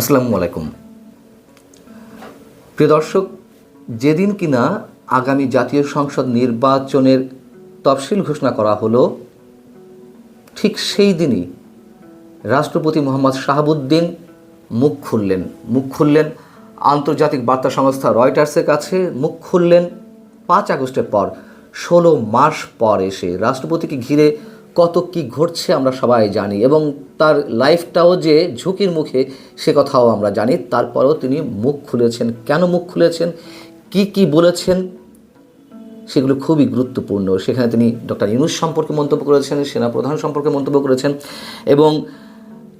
আসসালামু আলাইকুম। প্রিয় দর্শক, যেদিন কিনা আগামী জাতীয় সংসদ নির্বাচনের তফসিল ঘোষণা করা হলো, ঠিক সেই দিনই রাষ্ট্রপতি মোহাম্মদ শাহাবুদ্দিন মুখ খুললেন। মুখ খুললেন, আন্তর্জাতিক বার্তা সংস্থা রয়টার্সের কাছে মুখ খুললেন। পাঁচ আগস্টের পর, ষোলো মাস পর এসে রাষ্ট্রপতিকে ঘিরে কত কি ঘটছে আমরা সবাই জানি এবং তার লাইফটাও যে ঝুঁকির মুখে সে কথাও আমরা জানি। তারপরেও তিনি মুখ খুলেছেন। কেন মুখ খুলেছেন? কি কি বলেছেন? সেগুলো খুবই গুরুত্বপূর্ণ। সেখানে তিনি ডক্টর ইউনুস সম্পর্কে মন্তব্য করেছেন সেনাপ্রধান সম্পর্কে মন্তব্য করেছেন এবং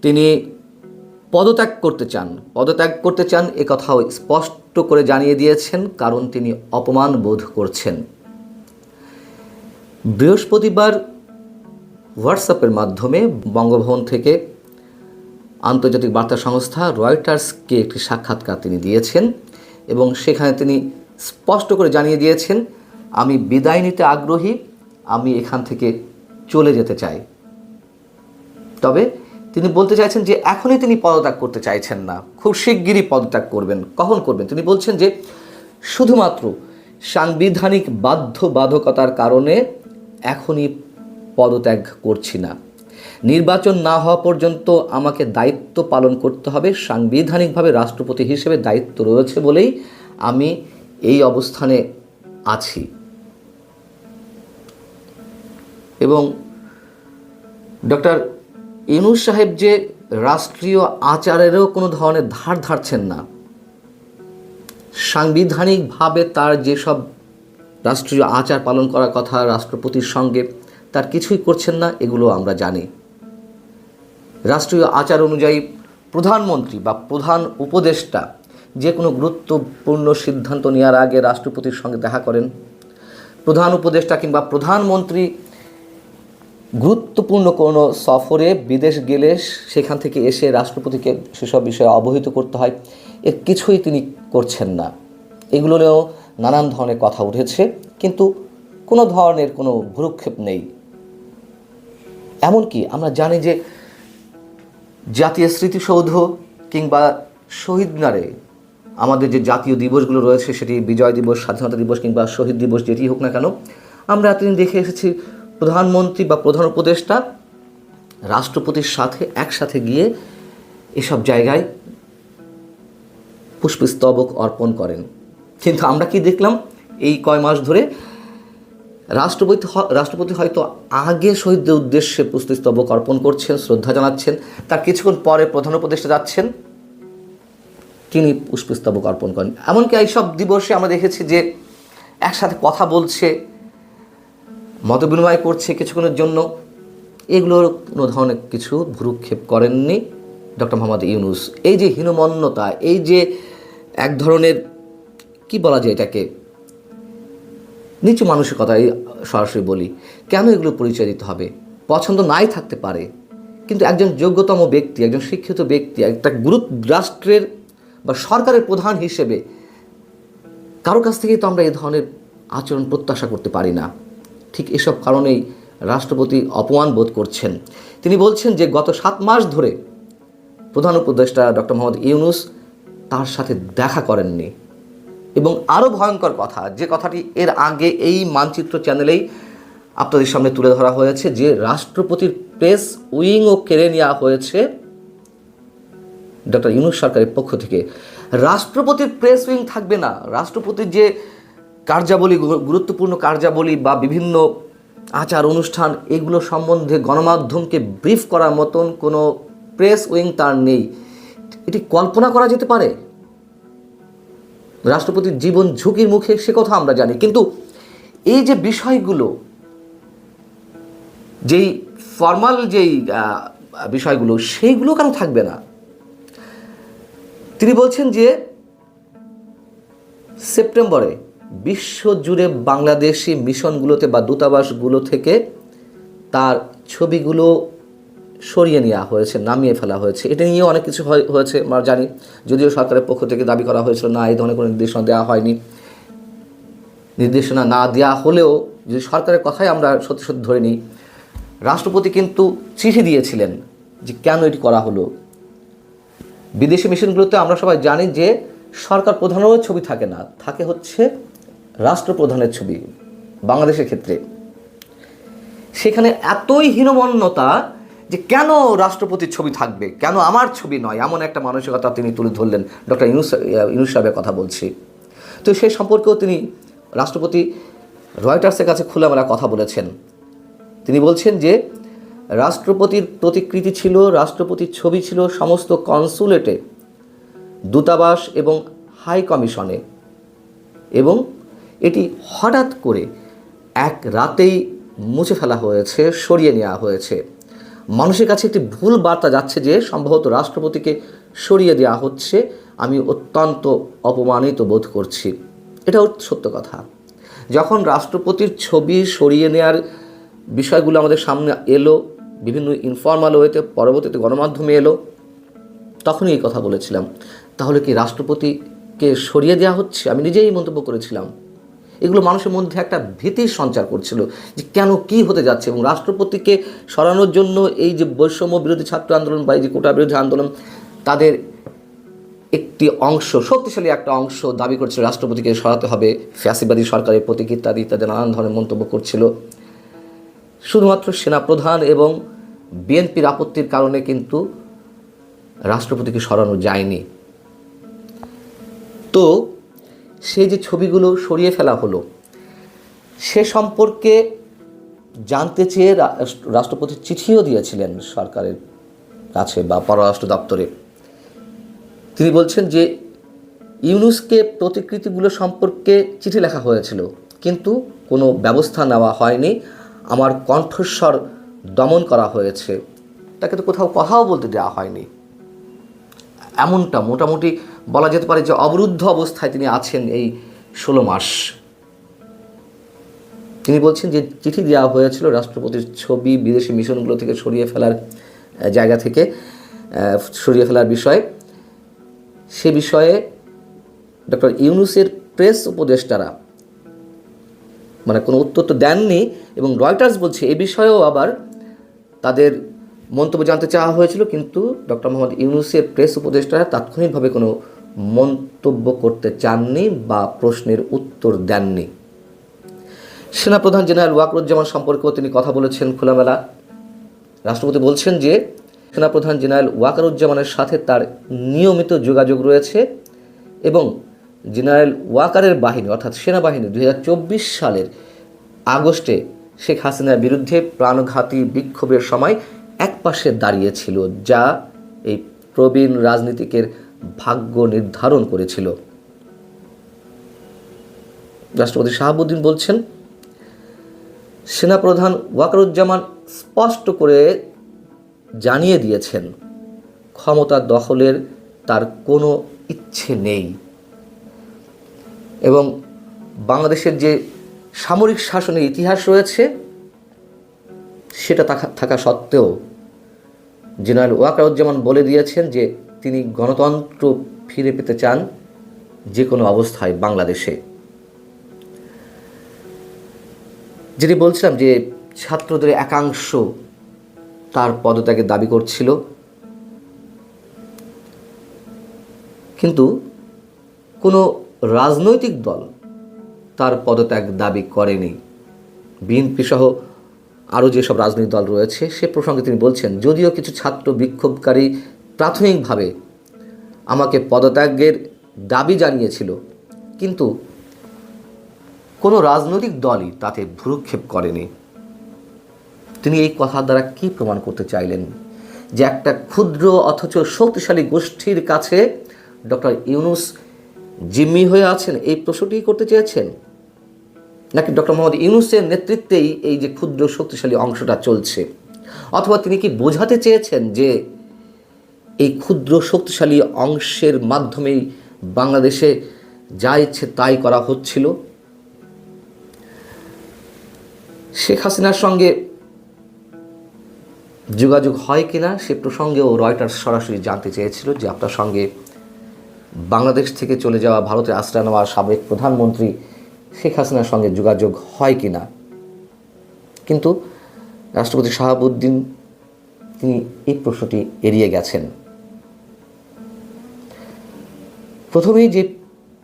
তিনি পদত্যাগ করতে চান। পদত্যাগ করতে চান এ কথাও স্পষ্ট করে জানিয়ে দিয়েছেন, কারণ তিনি অপমান বোধ করছেন। বৃহস্পতিবার হোয়াটসঅ্যাপের মাধ্যমে বঙ্গভবন থেকে আন্তর্জাতিক বার্তা সংস্থা রয়টার্সকে একটি সাক্ষাৎকার তিনি দিয়েছেন এবং সেখানে তিনি স্পষ্ট করে জানিয়ে দিয়েছেন, আমি বিদায় নিতে আগ্রহী, আমি এখান থেকে চলে যেতে চাই। তবে তিনি বলতে চাইছেন যে, এখনই তিনি পদত্যাগ করতে চাইছেন না। খুব শিগগিরই পদত্যাগ করবেন। কখন করবেন? তিনি বলছেন যে, শুধুমাত্র সাংবিধানিক বাধ্যবাধকতার কারণে এখনই পদত্যাগ করছি না। নির্বাচন না হওয়া পর্যন্ত আমাকে দায়িত্ব পালন করতে হবে। সাংবিধানিকভাবে রাষ্ট্রপতি হিসেবে দায়িত্ব রয়েছে বলেই আমি এই অবস্থানে আছি। এবং ডক্টর ইনুস সাহেব যে রাষ্ট্রীয় আচারেরও কোনো ধরনের ধার ধারছেন না। সাংবিধানিকভাবে তার যেসব রাষ্ট্রীয় আচার পালন করার কথা রাষ্ট্রপতির সঙ্গে তার কিছুই করছেন না, এগুলো আমরা জানি। রাষ্ট্রীয় আচার অনুযায়ী প্রধানমন্ত্রী বা প্রধান উপদেষ্টা যে কোনো গুরুত্বপূর্ণ সিদ্ধান্ত নেওয়ার আগে রাষ্ট্রপতির সঙ্গে দেখা করেন। প্রধান উপদেষ্টা কিংবা প্রধানমন্ত্রী গুরুত্বপূর্ণ কোনো সফরে বিদেশ গেলে সেখান থেকে এসে রাষ্ট্রপতিকে সেসব বিষয়ে অবহিত করতে হয় এর কিছুই তিনি করছেন না। এগুলো নিয়েও নানান ধরনের কথা উঠেছে, কিন্তু কোনো ধরনের কোনো ভ্রুক্ষেপ নেই। এমনকি আমরা জানি যে জাতীয় স্মৃতিসৌধ কিংবা শহীদ মিনারে আমাদের যে জাতীয় দিবসগুলো রয়েছে, সেটি বিজয় দিবস, স্বাধীনতা দিবস কিংবা শহীদ দিবস যেটি হোক না কেন, আমরা এতদিন দেখে এসেছি প্রধানমন্ত্রী বা প্রধান উপদেষ্টা, রাষ্ট্রপতির সাথে, একসাথে গিয়ে এসব জায়গায় পুষ্পস্তবক অর্পণ করেন। কিন্তু আমরা কি দেখলাম? এই কয় মাস ধরে রাষ্ট্রপতি রাষ্ট্রপতি হয়তো আগে শহীদদের উদ্দেশ্যে পুষ্পস্তবক অর্পণ করছেন, শ্রদ্ধা জানাচ্ছেন, তার কিছুক্ষণ পরে প্রধান উপদেষ্টা যাচ্ছেন, তিনি পুষ্পস্তবক অর্পণ করেন। এমনকি এইসব দিবসে আমরা দেখেছি যে একসাথে কথা বলছে মত বিনিময় করছে কিছুক্ষণের জন্য। এগুলোর কোনো ধরনের কিছু ভ্রুক্ষেপ করেননি ডক্টর মোহাম্মদ ইউনুস। এই যে হীনমন্যতা, এই যে এক ধরনের, কি বলা যায় এটাকে নিচু মানসিকতা এই সরাসরি বলি, কেন এগুলো পরিচয় দিতে হবে? পছন্দ নাই থাকতে পারে, কিন্তু একজন যোগ্যতম ব্যক্তি, একজন শিক্ষিত ব্যক্তি, একটা গুরুত্ব রাষ্ট্রের বা সরকারের প্রধান হিসেবে কারও কাছ থেকেই তো আমরা এই ধরনের আচরণ প্রত্যাশা করতে পারি না। ঠিক এসব কারণেই রাষ্ট্রপতি অপমান বোধ করছেন। তিনি বলছেন যে গত সাত মাস ধরে প্রধান উপদেষ্টা ডক্টর মোহাম্মদ ইউনুস তার সাথে দেখা করেননি। এবং আরও ভয়ঙ্কর কথা, যে কথাটি এর আগে এই মানচিত্র চ্যানেলেই আপনাদের সামনে তুলে ধরা হয়েছে, যে রাষ্ট্রপতির প্রেস উইংও কেড়ে নেওয়া হয়েছে ডক্টর ইউনুস সরকারের পক্ষ থেকে। রাষ্ট্রপতির প্রেস উইং থাকবে না। রাষ্ট্রপতির যে কার্যাবলী গুরুত্বপূর্ণ কার্যাবলী বা বিভিন্ন আচার, অনুষ্ঠান, এগুলো সম্বন্ধে গণমাধ্যমকে ব্রিফ করার মতন কোনো প্রেস উইং তার নেই। এটি কল্পনা করা যেতে পারে। রাষ্ট্রপতির জীবন ঝুঁকির মুখে সে কথা আমরা জানি। কিন্তু এই যে বিষয়গুলো, যেই ফর্মাল যেই বিষয়গুলো, সেইগুলো কেন থাকবে না? তিনি বলছেন যে সেপ্টেম্বরে বিশ্বজুড়ে বাংলাদেশি মিশনগুলোতে বা দূতাবাসগুলো থেকে তার ছবিগুলো সরিয়ে নেওয়া হয়েছে, নামিয়ে ফেলা হয়েছে। এটা নিয়েও অনেক কিছু হয়- হয়েছে, আমরা জানি। যদিও সরকারের পক্ষ থেকে দাবি করা হয়েছিল, না, এই ধরনের কোনো নির্দেশনা দেওয়া হয়নি। নির্দেশনা না দেওয়া হলেও যদি সরকারের কথাই আমরা সত্যি সত্যি ধরে নিই, রাষ্ট্রপতি কিন্তু চিঠি দিয়েছিলেন যে কেন এটি করা হলো। বিদেশি মিশনগুলোতে আমরা সবাই জানি যে সরকার প্রধানেরও ছবি থাকে না, থাকে হচ্ছে রাষ্ট্রপ্রধানের ছবি, বাংলাদেশের ক্ষেত্রে। সেখানে এতই হীনমন্যতা যে কেন রাষ্ট্রপতির ছবি থাকবে? কেন আমার ছবি নয়? এমন একটা মানসিকতা তিনি তুলে ধরলেন ডক্টর ইনুস ইনুস সাহেবের কথা বলছি। তো সেই সম্পর্কেও তিনি রাষ্ট্রপতি রয়টার্সের কাছে খোলামেলা কথা বলেছেন। তিনি বলছেন যে, রাষ্ট্রপতির প্রতিকৃতি ছিল, রাষ্ট্রপতির ছবি ছিল সমস্ত কনসুলেটে দূতাবাস এবং হাই কমিশনে। এবং এটি হঠাৎ করে এক রাতেই মুছে ফেলা হয়েছে, সরিয়ে নেওয়া হয়েছে। মানুষের কাছে একটি ভুল বার্তা যাচ্ছে যে সম্ভবত রাষ্ট্রপতিকে সরিয়ে দেওয়া হচ্ছে। আমি অত্যন্ত অপমানিত বোধ করছি। এটাও সত্য কথা। যখন রাষ্ট্রপতির ছবি সরিয়ে নেওয়ার বিষয়গুলো আমাদের সামনে এলো, বিভিন্ন ইনফর্মাল ওয়েতে পরবর্তীতে গণমাধ্যমে এলো, তখনই এই কথা বলেছিলাম। তাহলে কি রাষ্ট্রপতিকে সরিয়ে দেওয়া হচ্ছে? আমি নিজেই মন্তব্য করেছিলাম। এগুলো মানুষের মধ্যে একটা ভীতির সঞ্চার করছিল যে কেন কি হতে যাচ্ছে এবং রাষ্ট্রপতিকে সরানোর জন্য এই যে বৈষম্য বিরোধী ছাত্র আন্দোলন বা এই যে কোটা বিরোধী আন্দোলন, তাদের একটি অংশ, শক্তিশালী একটা অংশ দাবি করছিল রাষ্ট্রপতিকে সরাতে হবে। ফ্যাসিবাদী সরকারের প্রতীক ইত্যাদি ইত্যাদি নানান ধরনের মন্তব্য করছিল। শুধুমাত্র সেনাপ্রধান এবং বিএনপির আপত্তির কারণে কিন্তু রাষ্ট্রপতিকে সরানো যায়নি। তো সেই যে ছবিগুলো সরিয়ে ফেলা হলো, সে সম্পর্কে জানতে চেয়ে রাষ্ট্রপতি চিঠিও দিয়েছিলেন সরকারের কাছে বা পররাষ্ট্র দপ্তরে। তিনি বলছেন যে, ইউনুসকে প্রতিকৃতিগুলো সম্পর্কে চিঠি লেখা হয়েছিল, কিন্তু কোনো ব্যবস্থা নেওয়া হয়নি। আমার কণ্ঠস্বর দমন করা হয়েছে। তাকে তো কোথাও কথাও বলতে দেওয়া হয়নি। এমনটা মোটামুটি বলা যেতে পারে যে অবরুদ্ধ অবস্থায় তিনি আছেন এই ষোলো মাস। তিনি বলছেন যে চিঠি দেওয়া হয়েছিল রাষ্ট্রপতির ছবি বিদেশি মিশনগুলো থেকে সরিয়ে ফেলার জায়গা থেকে সরিয়ে ফেলার বিষয়ে। সে বিষয়ে ডক্টর ইউনুসের প্রেস উপদেষ্টারা মানে কোনো উত্তর তো দেননি এবং রয়টার্স বলছে এ বিষয়েও আবার তাদের মন্তব্য জানতে চাওয়া হয়েছিল, কিন্তু ডক্টর মোহাম্মদ ইউনুসের প্রেস উপদেষ্টারা তাৎক্ষণিকভাবে কোনো মন্তব্য করতে চাননি বা প্রশ্নের উত্তর দেননি। সেনাপ্রধান জেনারেল ওয়াকরুজ্জামান সম্পর্কেও তিনি কথা বলেছেন খোলামেলা। রাষ্ট্রপতি বলছেন যে, সেনাপ্রধান জেনারেল ওয়াকারুজ্জামানের সাথে তার নিয়মিত যোগাযোগ রয়েছে এবং জেনারেল ওয়াকারের বাহিনী, অর্থাৎ সেনাবাহিনী, দুই হাজার চব্বিশ সালের আগস্টে শেখ হাসিনার বিরুদ্ধে প্রাণঘাতী বিক্ষোভের সময় একপাশে দাঁড়িয়েছিল যা এই প্রবীণ রাজনীতিকের ভাগ্য নির্ধারণ করেছিল। রাষ্ট্রপতি শাহাবুদ্দিন বলছেন, সেনাপ্রধান ওয়াকারুজ্জামান স্পষ্ট করে জানিয়ে দিয়েছেন, ক্ষমতা দখলের তার কোনো ইচ্ছে নেই। এবং বাংলাদেশের যে সামরিক শাসনের ইতিহাস রয়েছে, সেটা থাকা সত্ত্বেও জেনারেল ওয়াকারুজ্জামান বলে দিয়েছেন যে তিনি গণতন্ত্র ফিরে পেতে চান যে কোনো অবস্থায় বাংলাদেশে। যেটি বলছিলাম যে ছাত্রদের একাংশ তার পদত্যাগের দাবি করছিল। কিন্তু কোনো রাজনৈতিক দল তার পদত্যাগ দাবি করেনি। বিএনপি সহ আরও যেসব রাজনৈতিক দল রয়েছে, সে প্রসঙ্গে তিনি বলছেন, যদিও কিছু ছাত্র বিক্ষোভকারী প্রাথমিকভাবে আমাকে পদত্যাগের দাবি জানিয়েছিল, কিন্তু কোনো রাজনৈতিক দলই তাতে ভ্রুক্ষেপ করেনি। তিনি এই কথার দ্বারা কি প্রমাণ করতে চাইলেন? যে একটা ক্ষুদ্র অথচ শক্তিশালী গোষ্ঠীর কাছে ডক্টর ইউনুস জিম্মি হয়ে আছেন, এই প্রশ্নটি করতে চেয়েছেন? নাকি ডক্টর মোহাম্মদ ইউনুসের নেতৃত্বেই এই যে ক্ষুদ্র শক্তিশালী অংশটা চলছে? অথবা তিনি কি বোঝাতে চেয়েছেন যে এই ক্ষুদ্র শক্তিশালী অংশের মাধ্যমেই বাংলাদেশে যা ইচ্ছে তাই করা হচ্ছিল? শেখ হাসিনার সঙ্গে যোগাযোগ হয় কিনা সে প্রসঙ্গেও রয়টার্স সরাসরি জানতে চেয়েছিল যে আপনার সঙ্গে বাংলাদেশ থেকে চলে যাওয়া ভারতে আশ্রয় নেওয়া সাবেক প্রধানমন্ত্রী শেখ হাসিনার সঙ্গে যোগাযোগ হয় কি না? কিন্তু রাষ্ট্রপতি শাহাবুদ্দিন, তিনি এই প্রশ্নটি এড়িয়ে গেছেন। প্রথমেই যে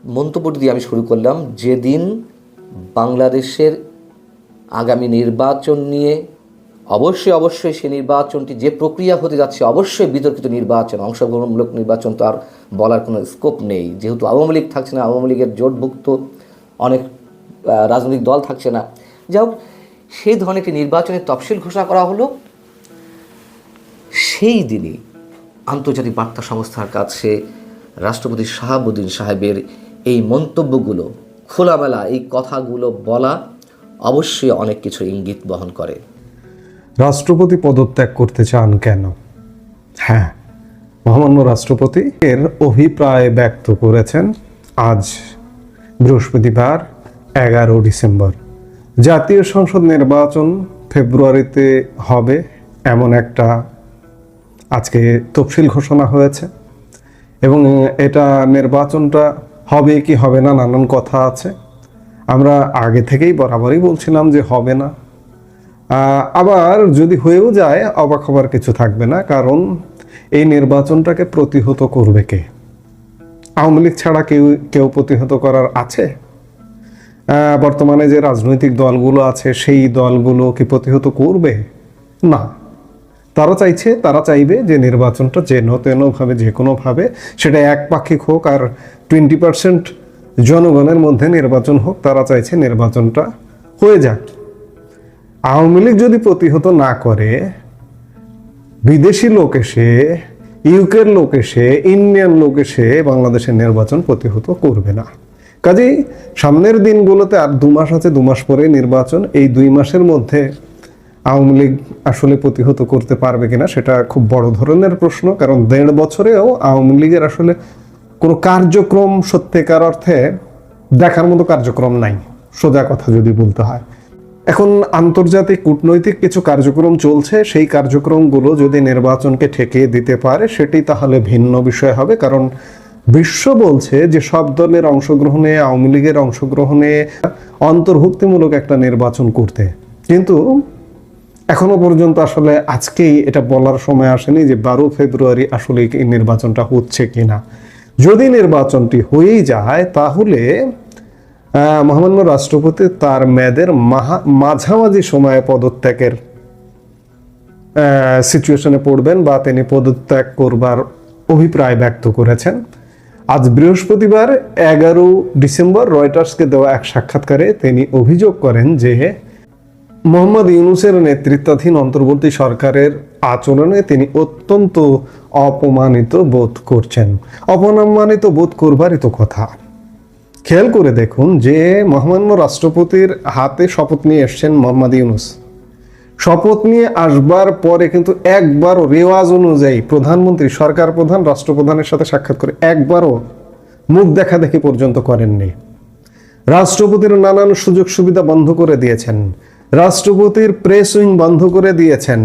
মন্তব্যটি দিয়ে আমি শুরু করলাম, যেদিন বাংলাদেশের আগামী নির্বাচন নিয়ে অবশ্যই অবশ্যই সেই নির্বাচনটি যে প্রক্রিয়া হতে যাচ্ছে, অবশ্যই বিতর্কিত নির্বাচন, অংশগ্রহণমূলক নির্বাচন তো আর বলার কোনো স্কোপ নেই। যেহেতু আওয়ামী লীগ থাকছে না, আওয়ামী লীগের জোটভুক্ত অনেক রাজনৈতিক দল থাকছে না। যাই সেই ধরনের একটি নির্বাচনের তফসিল ঘোষণা করা হলো। সেই দিনই আন্তর্জাতিক বার্তা সংস্থার কাছে রাষ্ট্রপতি শাহাবুদ্দিন সাহেবের এই মন্তব্যগুলো, খোলামেলা এই কথাগুলো বলা অবশ্যই অনেক কিছু ইঙ্গিত বহন করে। রাষ্ট্রপতি পদত্যাগ করতে চান কেন? হ্যাঁ মহামান্য রাষ্ট্রপতি এর অভিপ্রায় ব্যক্ত করেছেন আজ বৃহস্পতিবার এগারো ডিসেম্বর। জাতীয় সংসদ নির্বাচন ফেব্রুয়ারিতে হবে এমন একটা আজকে তফসিল ঘোষণা হয়েছে। এবং এটা নির্বাচনটা হবে কি হবে না নানান কথা আছে। আমরা আগে থেকেই বরাবরই বলছিলাম যে হবে না। আবার যদি হয়েও যায়, অবাক হবার কিছু থাকবে না, কারণ এই নির্বাচনটাকে প্রতিহত করবে কে? আওয়ামী লীগ ছাড়া কেউ কেউ প্রতিহত করার আছে? বর্তমানে যে রাজনৈতিক দলগুলো আছে, সেই দলগুলো কি প্রতিহত করবে? না। তারা চাইছে, তারা চাইবে যে নির্বাচনটা যেন তেনভাবে, যে কোনোভাবে সেটা একপাক্ষিক হোক আর টোয়েন্টি পার্সেন্ট জনগণের মধ্যে নির্বাচন হোক, তারা চাইছে নির্বাচনটা হয়ে যাক। আওয়ামী লীগ যদি প্রতিহত না করে, বিদেশি লোক এসে, ইউকের লোক এসে, ইন্ডিয়ান লোক এসে বাংলাদেশের নির্বাচন প্রতিহত করবে না। কাজেই সামনের দিনগুলোতে আর দু মাস আছে, দু মাস পরে নির্বাচন। এই দুই মাসের মধ্যে আওয়ামী লীগ আসলে প্রতিহত করতে পারবে কিনা সেটা খুব বড় ধরনের প্রশ্ন, কারণ দেড় বছরেও আওয়ামী লীগের আসলে কোনো কার্যক্রম সত্যিকার অর্থে দেখার মতো কার্যক্রম নাই, সোজা কথা যদি বলতে হয়। এখন আন্তর্জাতিক কূটনৈতিক কিছু কার্যক্রম চলছে, সেই কার্যক্রমগুলো যদি নির্বাচনকে ঠেকিয়ে দিতে পারে, সেটি তাহলে ভিন্ন বিষয় হবে, কারণ বিশ্ব বলছে যে সব দলের অংশগ্রহণে, আওয়ামী লীগের অংশগ্রহণে অন্তর্ভুক্তিমূলক একটা নির্বাচন করতে। কিন্তু এখনও পর্যন্ত আসলে আজকেই এটা বলার সময় আসেনি যে বারো ফেব্রুয়ারি আসলে এই নির্বাচনটা হচ্ছে কিনা। যদি নির্বাচনটি হয়েই যায়, তাহলে মহামান্য রাষ্ট্রপতি তার মেয়াদের মাঝামাঝি সময়ে পদত্যাগের সিচুয়েশনে পড়বেন বা তিনি পদত্যাগ করবার অভিপ্রায় ব্যক্ত করেছেন। আজ বৃহস্পতিবার, এগারো ডিসেম্বর রয়টার্সকে দেওয়া এক সাক্ষাৎকারে তিনি অভিযোগ করেন যে মোহাম্মদ ইউনুসের নেতৃত্বাধীন অন্তর্বর্তী সরকারের আচরণে তিনি অত্যন্ত অপমানিত বোধ করছেন। অপমানিত বোধ করবারই তো কথা। খেয়াল করে দেখুন যে মহামান্য রাষ্ট্রপতির হাতে শপথ নিয়ে এসছেন মোহাম্মদ ইউনুস। শপথ নিয়ে আসবার পরে কিন্তু একবারও রেওয়াজ অনুযায়ী প্রধানমন্ত্রী, সরকার প্রধান, রাষ্ট্রপ্রধানের সাথে সাক্ষাৎ করে একবারও মুখ দেখা দেখি পর্যন্ত করেননি। রাষ্ট্রপতির নানান সুযোগ সুবিধা বন্ধ করে দিয়েছেন। রাষ্ট্রপতির প্রেস উইং বন্ধ করে দিয়েছেন।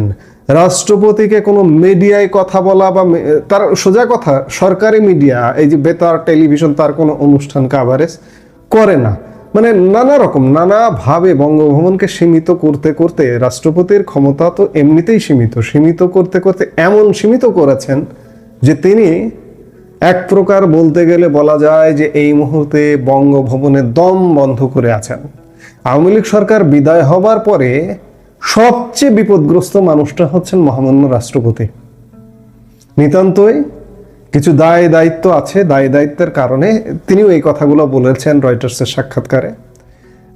রাষ্ট্রপতিকে কোনো মিডিয়ায় কথা বলা বা তার সোজা কথা, সরকারি মিডিয়া, এই যে বেতার, টেলিভিশন, তার কোনো অনুষ্ঠান, কাভারেজ করে না। মানে নানা রকম নানাভাবে বঙ্গভবনকে সীমিত করতে করতে রাষ্ট্রপতির ক্ষমতা তো এমনিতেই সীমিত। সীমিত করতে করতে এমন সীমিত করেছেন যে তিনি এক প্রকার বলতে গেলে বলা যায় যে এই মুহূর্তে বঙ্গভবনের দম বন্ধ করে আছেন। আওয়ামী লীগ সরকার বিদায় হবার পরে সবচেয়ে বিপদগ্রস্ত মানুষটা হচ্ছেন মহামান্য রাষ্ট্রপতি। নিতান্তই কিছু দায় দায়িত্ব আছে, দায় দায়িত্বের কারণে তিনিও এই কথাগুলো বলেছেন রয়টার্সের সাক্ষাৎকারে।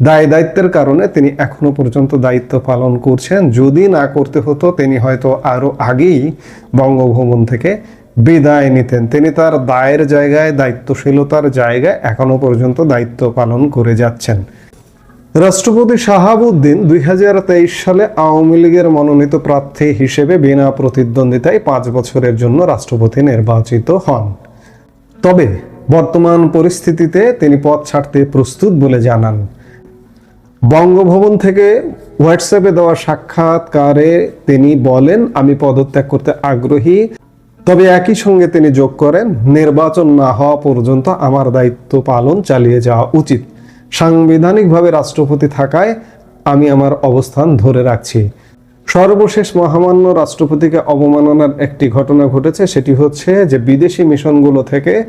দায় দায়িত্বের কারণে তিনি এখনও পর্যন্ত দায়িত্ব পালন করছেন। যদি না করতে হতো, তিনি হয়তো আরও আগেই বঙ্গভবন থেকে বিদায় নিতেন। তিনি তার দায়ের জায়গায়, দায়িত্বশীলতার জায়গায় এখনও পর্যন্ত দায়িত্ব পালন করে যাচ্ছেন। রাষ্ট্রপতি শাহাবুদ্দিন দুই হাজার তেইশ সালে আওয়ামী লীগের মনোনীত প্রার্থী হিসেবে বিনা প্রতিদ্বন্দ্বিতায় পাঁচ বছরের জন্য রাষ্ট্রপতি নির্বাচিত হন। তবে বর্তমান পরিস্থিতিতে তিনি পদ ছাড়তে প্রস্তুত বলে জানান। বঙ্গভবন থেকে হোয়াটসঅ্যাপে দেওয়া সাক্ষাৎকারে তিনি বলেন, আমি পদত্যাগ করতে আগ্রহী, তবে একই সঙ্গে তিনি যোগ করেন, নির্বাচন না হওয়া পর্যন্ত আমার দায়িত্ব পালন চালিয়ে যাওয়া উচিত। সাংবিধানিকভাবে রাষ্ট্রপতি থাকায় আমি আমার অবস্থান ধরে রাখছি। সর্বশেষ মহামান্য রাষ্ট্রপতিকে অবমাননার একটি ঘটনা ঘটেছে, সেটি হচ্ছে যে বিদেশি মিশনগুলো থেকে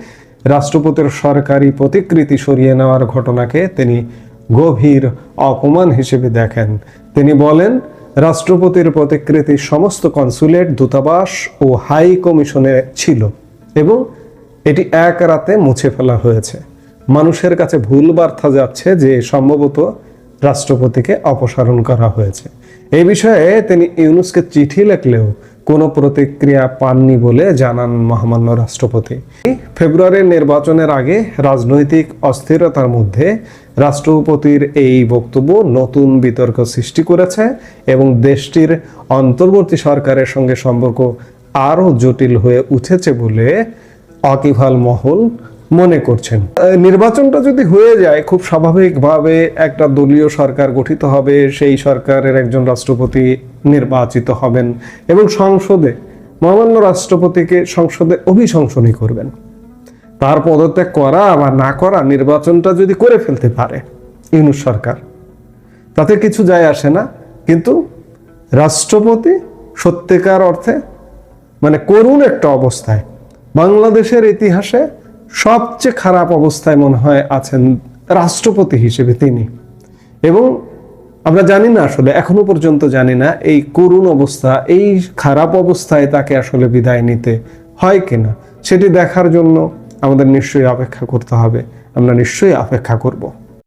রাষ্ট্রপতির সরকারি প্রতিকৃতি সরিয়ে নেওয়ার ঘটনাকে তিনি গভীর অপমান হিসেবে দেখেন। তিনি বলেন, রাষ্ট্রপতির প্রতিকৃতি সমস্ত কনসুলেট, দূতাবাস ও হাই কমিশনে ছিল এবং এটি এক রাতে মুছে ফেলা হয়েছে। মানুষের কাছে ভুল বার্তা যাচ্ছে যে সম্ভবত রাষ্ট্রপতিকে অপসারণ করা হয়েছে। এই বিষয়ে তিনি ইউনুসকে চিঠি লিখলেও কোনো প্রতিক্রিয়া পাননি বলে জানান মহামান্য রাষ্ট্রপতি। ফেব্রুয়ারির নির্বাচনের আগে রাজনৈতিক অস্থিরতার মধ্যে রাষ্ট্রপতির এই বক্তব্য নতুন বিতর্ক সৃষ্টি করেছে এবং দেশটির অন্তর্বর্তী সরকারের সঙ্গে সম্পর্ক আরও জটিল হয়ে উঠেছে বলে অকিভাল মহল মনে করছেন। নির্বাচনটা যদি হয়ে যায়, খুব স্বাভাবিকভাবে একটা দলীয় সরকার গঠিত হবে, সেই সরকারের একজন রাষ্ট্রপতি নির্বাচিত হবেন এবং সংসদে, মহামান্য রাষ্ট্রপতিকে সংসদে অভিশংসনী করবেন। তার পদত্যাগ করা বা না করা নির্বাচনটা যদি করে ফেলতে পারে ইউনুস সরকার, তাতে কিছু যায় আসে না। কিন্তু রাষ্ট্রপতি সত্যিকার অর্থে মানে করুণ একটা অবস্থায় বাংলাদেশের ইতিহাসে সবচেয়ে খারাপ অবস্থায় মনে হয় আছেন রাষ্ট্রপতি হিসেবে তিনি। এবং আমরা জানি না আসলে, এখনও পর্যন্ত জানি না এই করুণ অবস্থা, এই খারাপ অবস্থায় তাকে আসলে বিদায় নিতে হয় কিনা, সেটি দেখার জন্য আমাদের নিশ্চয়ই অপেক্ষা করতে হবে। আমরা নিশ্চয়ই অপেক্ষা করব।